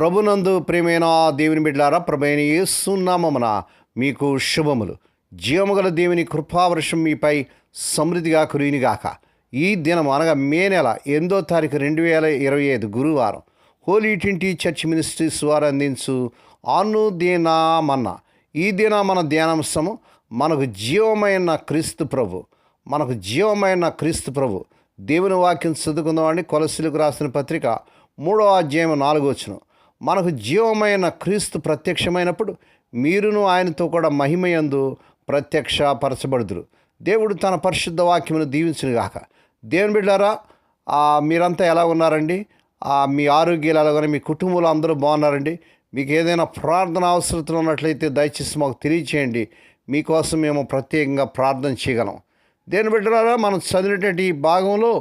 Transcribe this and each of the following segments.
ప్రభునందు ప్రేమైన దేవుని బిడ్డారా ప్రభైన యేసునామమున మీకు శుభములు. జీవముగల దేవుని కృపావర్షం మీపై సమృద్ధిగా కురినిగాక ఈ దినం అనగా మే నెల ఎనిమిదో తారీఖు రెండు వేల ఇరవై ఐదు గురువారం హోలీ ట్వంటీ చర్చ్ మినిస్ట్రీస్ వారు అందించు ఆను దినామన్న ఈ దిన మన ధ్యానాంశము మనకు జీవమైన క్రీస్తు ప్రభు మనకు జీవమైన క్రీస్తు ప్రభు. దేవుని వాక్యం చదువుకుందామని కొలసిలకు రాసిన పత్రిక మూడో అధ్యాయం నాలుగో వచ్చినాం మనకు జీవమైన క్రీస్తు ప్రత్యక్షమైనప్పుడు మీరును ఆయనతో కూడా మహిమయందు ప్రత్యక్షపరచబడుదురు. దేవుడు తన పరిశుద్ధ వాక్యమును దీవించును గాక దేవుని బిడ్డారా మీరంతా ఎలా ఉన్నారండి? మీ ఆరోగ్యాలు ఎలాగని మీ కుటుంబంలో అందరూ బాగున్నారండి? మీకు ఏదైనా ప్రార్థన అవసరతలు ఉన్నట్లయితే దయచేసి మాకు తెలియచేయండి. మీకోసం మేము ప్రత్యేకంగా ప్రార్థన చేయగలం. దేని బిడ్డలారా మనం చదివినటువంటి ఈ భాగంలో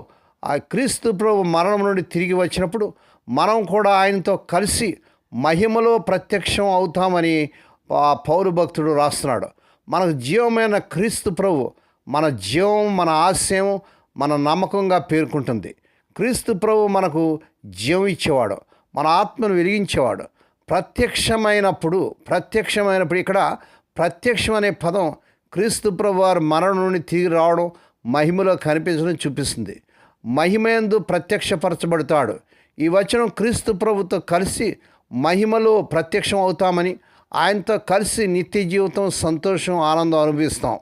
ఆ క్రీస్తు ప్రభు మరణం నుండి తిరిగి వచ్చినప్పుడు మనం కూడా ఆయనతో కలిసి మహిమలో ప్రత్యక్షం అవుతామని ఆ పౌరు భక్తుడు రాస్తున్నాడు. మనకు జీవమైన క్రీస్తు ప్రభు మన జీవం మన ఆశయం మన నమ్మకంగా పేర్కొంటుంది. క్రీస్తు ప్రభు మనకు జీవం ఇచ్చేవాడు మన ఆత్మను వెలిగించేవాడు. ప్రత్యక్షమైనప్పుడు ప్రత్యక్షమైనప్పుడు ఇక్కడ ప్రత్యక్షం అనే పదం క్రీస్తు ప్రభు వారు మరణం నుండి తిరిగి రావడం మహిమలో కనిపించడం చూపిస్తుంది. మహిమేందు ప్రత్యక్షపరచబడతాడు. ఈ వచనం క్రీస్తు ప్రభుతో కలిసి మహిమలో ప్రత్యక్షం అవుతామని ఆయనతో కలిసి నిత్య జీవితం సంతోషం ఆనందం అనుభవిస్తాం.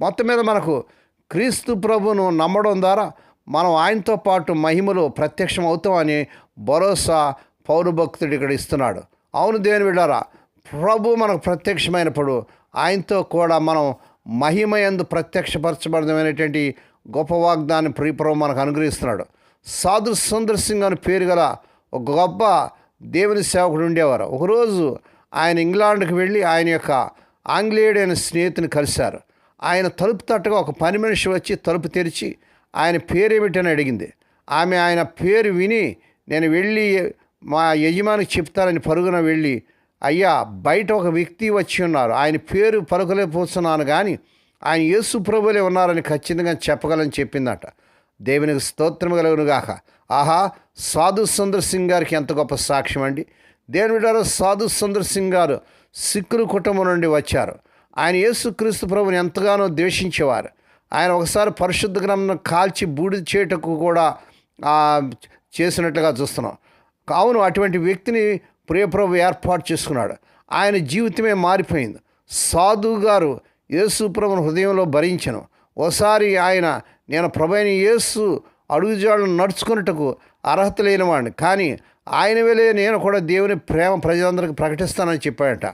మొత్తం మీద మనకు క్రీస్తు ప్రభును నమ్మడం ద్వారా మనం ఆయనతో పాటు మహిమలో ప్రత్యక్షం అవుతామని భరోసా పౌరభక్తుడు ఇక్కడ ఇస్తున్నాడు. అవును దేవుని విడారా ప్రభు మనకు ప్రత్యక్షమైనప్పుడు ఆయనతో కూడా మనం మహిమ ఎందు ప్రత్యక్షపరచబడమైనటువంటి గొప్ప వాగ్దాన్ని ప్రియప్రభు మనకు అనుగ్రహిస్తున్నాడు. సాధు సుందర్ సింగ్ అని పేరు గల ఒక గొప్ప దేవుని సేవకుడు ఉండేవారు. ఒకరోజు ఆయన ఇంగ్లాండ్కి వెళ్ళి ఆయన యొక్క ఆంగ్లేయుడైన స్నేహితుని కలిశారు. ఆయన తలుపు తట్టగా ఒక పని మనిషి వచ్చి తలుపు తెరిచి ఆయన పేరేమిటని అడిగింది. ఆమె ఆయన పేరు విని నేను వెళ్ళి మా యజమానికి చెప్తానని పరుగున వెళ్ళి అయ్యా బయట ఒక వ్యక్తి వచ్చి ఉన్నారు. ఆయన పేరు పలుకలేకపోతున్నాను కానీ ఆయన యేసు ప్రభులే ఉన్నారని ఖచ్చితంగా చెప్పగలని చెప్పిందట. దేవునికి స్తోత్రం కలుగునుగాక. ఆహా సాధు సుందర్ సింగ్ గారికి ఎంత గొప్ప సాక్ష్యం అండి. దేవుని బిడ్డారా సాధు సుందర్ సింగ్ గారు సిక్కులు కుటుంబం నుండి వచ్చారు. ఆయన యేసుక్రీస్తు ప్రభుని ఎంతగానో ద్వేషించేవారు. ఆయన ఒకసారి పరిశుద్ధ గ్రంథం కాల్చి బూడిద చేయటకు కూడా చేసినట్లుగా చూస్తున్నాం. కావును అటువంటి వ్యక్తిని ప్రియప్రభు ఏర్పాటు చేసుకున్నాడు. ఆయన జీవితమే మారిపోయింది. సాధు గారు యేసు ప్రభుని హృదయంలో భరించను. ఓసారి ఆయన నేను ప్రభైన యేసు అడుగుజాడను నడుచుకున్నట్టుకు అర్హత లేనివాడిని కానీ ఆయన వెళ్ళే నేను కూడా దేవుని ప్రేమ ప్రజలందరికీ ప్రకటిస్తానని చెప్పాడట.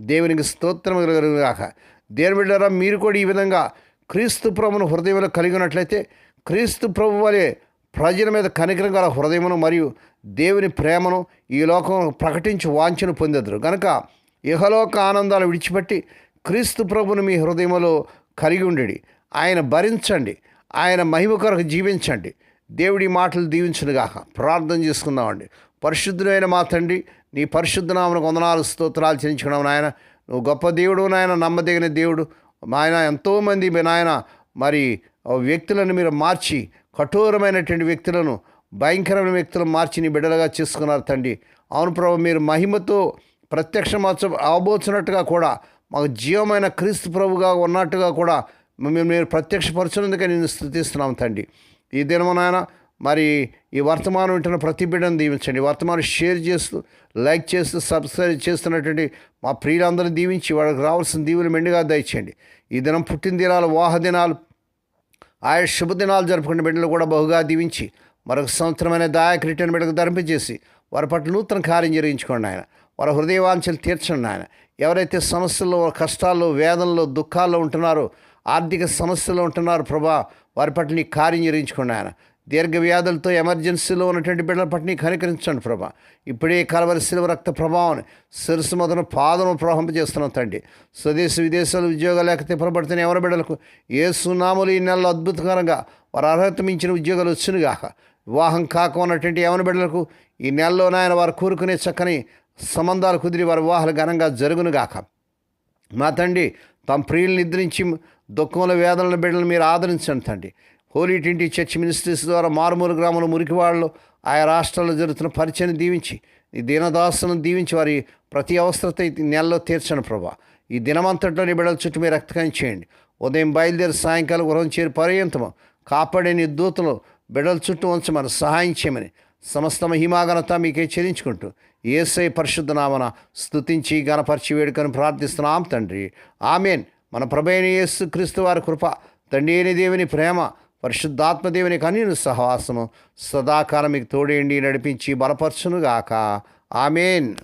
దేవునికి స్తోత్రం కలుగుగాక దేవుని బిడ్డారా మీరు కూడా ఈ విధంగా క్రీస్తు ప్రభును హృదయంలో కలిగి ఉన్నట్లయితే క్రీస్తు ప్రభు వలె ప్రజల మీద కనికరం గల హృదయమును మరియు దేవుని ప్రేమను ఈ లోకం ప్రకటించి వాంఛను పొందెదరు. కనుక ఇహలోక ఆనందాలు విడిచిపెట్టి క్రీస్తు ప్రభును మీ హృదయంలో కలిగి ఉండి ఆయన భరించండి. ఆయన మహిమ కొరకు జీవించండి. దేవుడి మాటలు దీవించనుగాక. ప్రార్థన చేసుకుందామండి. పరిశుద్ధుడైన మా తండ్రి నీ పరిశుద్ధనామను వందనాలు స్తోత్రాలు చెల్లించుకున్నావు నాయన. నువ్వు గొప్ప దేవుడు నాయన నమ్మదగిన దేవుడు. నాయన ఎంతోమంది మీ నాయన మరి వ్యక్తులను మీరు మార్చి కఠోరమైనటువంటి వ్యక్తులను భయంకరమైన వ్యక్తులను మార్చి నీ బిడ్డలుగా చేసుకున్నారు తండ్రి. అవును ప్రభు మీరు మహిమతో ప్రత్యక్షమచ్చ అవబోతున్నట్టుగా కూడా మాకు జీవమైన క్రీస్తు ప్రభుగా ఉన్నట్టుగా కూడా మేము మీరు ప్రత్యక్షపరచినందుకే నేను స్థుతిస్తున్నాం తండ్రి. ఈ దినము నాయన మరి ఈ వర్తమానం వింటున్న ప్రతి బిడ్డను దీవించండి. వర్తమానం షేర్ చేస్తూ లైక్ చేస్తూ సబ్స్క్రైబ్ చేస్తున్నటువంటి మా ప్రియులందరినీ దీవించి వాళ్ళకి రావాల్సిన దీవులు మెండుగా దయచేయండి. ఈ దినం పుట్టిన దినాలు వాహ దినాలు ఆయా శుభదినాలు జరుపుకునే బిడ్డలు కూడా బహుగా దీవించి మరొక సంవత్సరమైన దాయకు రిటర్న్ బిడ్డకు ధరింపజేసి వారి పట్ల నూతన కార్యం జరిగించుకోండి ఆయన. వారి హృదయవాంఛలు తీర్చండి ఆయన. ఎవరైతే సమస్యల్లో కష్టాల్లో వేదనలో దుఃఖాల్లో ఉంటున్నారో ఆర్థిక సమస్యలు ఉంటున్నారు ప్రభా వారి పట్ల నీ కార్యం జరిగించుకోండి ఆయన. దీర్ఘ వ్యాధులతో ఎమర్జెన్సీలో ఉన్నటువంటి బిడ్డల పట్ల కనికరించండి ప్రభా. ఇప్పుడే కలవరి శిలువ రక్త ప్రభావం శిరస్సు మొదలు పాదము ప్రవహింపజేస్తున్నాం తండ్రి. స్వదేశ విదేశాలు ఉద్యోగాలు లేక తిప్పబడుతున్న ఎవరి బిడ్డలకు ఏ సునాములు ఈ నెలలో అద్భుతకరంగా వారు అర్హత మించిన ఉద్యోగాలు వచ్చినగాక. వివాహం కాకున్నటువంటి యవన బిడ్డలకు ఈ నెలలోనాయన వారు కోరుకునే చక్కని సంబంధాలు కుదిరి వారి వివాహాలు ఘనంగా జరుగునుగాక. మా తండ్రి తమ ప్రియులు నిద్రించి దుఃఖముల వేదనల బిడ్డలు మీరు ఆదరించండి తండ్రి. హోలీ ట్వంటీ చర్చ్ మినిస్ట్రీస్ ద్వారా మారుమూల గ్రామంలో మురికివాళ్ళు ఆయా రాష్ట్రాల్లో జరుగుతున్న పరిచయం దీవించి ఈ దీనదాసులను దీవించి వారి ప్రతి అవసరత నెలలో తీర్చండి ప్రభా. ఈ దినమంతట్లో నీ బిడ్డల చుట్టూ మీరు రక్తకం చేయండి. ఉదయం బయలుదేరి సాయంకాలం గృహం చేరి పర్యంతము కాపాడే నీ దూతలు బిడ్డల చుట్టూ ఉంచమని సహాయం చేయమని సమస్త మహిమాగనత మీకే చెల్లించుకుంటూ ఏసై పరిశుద్ధనామన స్థుతించి గణపరిచి వేడుకను ప్రార్థిస్తున్నాం తండ్రి. ఆమెన్. మన ప్రభైన యేసు క్రీస్తు వారి కృప తండ్రి అయిన దేవుని ప్రేమ పరిశుద్ధాత్మదేవుని దేవుని సహవాసము సదాకాలం మీకు తోడేండి నడిపించి బలపరచునుగాక. ఆమెన్.